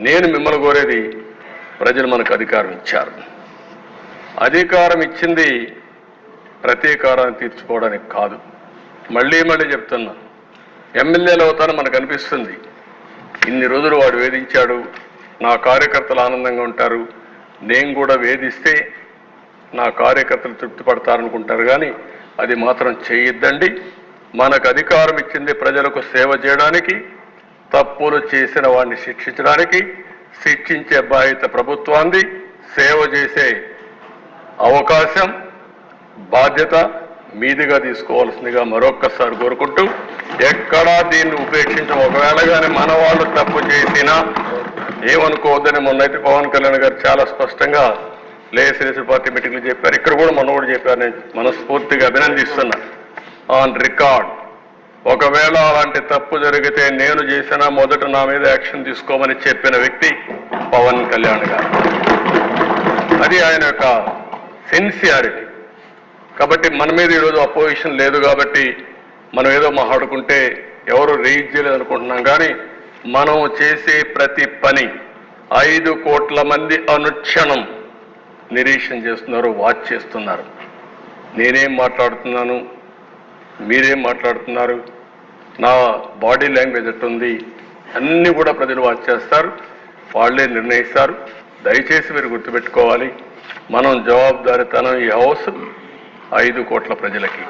నేను మిమ్మల్ని కోరేది ప్రజలు మనకు అధికారం ఇచ్చారు. అధికారం ఇచ్చింది ప్రతీకారాన్ని తీర్చుకోవడానికి కాదు. మళ్ళీ మళ్ళీ చెప్తున్నా ఎమ్మెల్యేలు అవుతాను మనకు అనిపిస్తుంది ఇన్ని రోజులు వాడు వేధించాడు నా కార్యకర్తలు ఆనందంగా ఉంటారు నేను కూడా వేధిస్తే నా కార్యకర్తలు తృప్తి పడతారనుకుంటారు కానీ అది మాత్రం చేయొద్దండి. మనకు అధికారం ఇచ్చింది ప్రజలకు సేవ చేయడానికి తప్పులు చేసిన వాడిని శిక్షించడానికి శిక్షించే బాధ్యత ప్రభుత్వాన్ని సేవ చేసే అవకాశం బాధ్యత మీదిగా తీసుకోవాల్సిందిగా మరొక్కసారి కోరుకుంటూ ఎక్కడా దీన్ని ఉపేక్షించం. ఒకవేళ కానీ మన వాళ్ళు తప్పు చేసినా ఏమనుకోవద్దని మొన్నైతే పవన్ కళ్యాణ్ గారు చాలా స్పష్టంగా లేసిలేసి పార్టీ మీటింగ్లు చెప్పారు. ఇక్కడ కూడా మొన్న కూడా చెప్పారు. నేను మనస్ఫూర్తిగా అభినందిస్తున్నా. On record. ఒకవేళ అలాంటి తప్పు జరిగితే నేను చేసిన మొదట నా మీద యాక్షన్ తీసుకోమని చెప్పిన వ్యక్తి పవన్ కళ్యాణ్ గారు. అది ఆయన యొక్క సిన్సియారిటీ. కాబట్టి మన మీద ఈరోజు అపోజిషన్ లేదు కాబట్టి మనం ఏదో మాట్లాడుకుంటే ఎవరు రీచ్ చేయలేదు అనుకుంటున్నాం. కానీ మనం చేసే ప్రతి పని ఐదు కోట్ల మంది అనుక్షణం నిరీక్షణ చేస్తున్నారు వాచ్ చేస్తున్నారు. నేనేం మాట్లాడుతున్నాను? మీరేం మాట్లాడుతున్నారు? నా బాడీ లాంగ్వేజ్ ఎట్టుంది అన్నీ కూడా ప్రజలు వాచ్ చేస్తారు వాళ్ళే నిర్ణయిస్తారు. దయచేసి మీరు గుర్తుపెట్టుకోవాలి మనం జవాబుదారితనం ఈ హౌస్ ఐదు కోట్ల ప్రజలకి.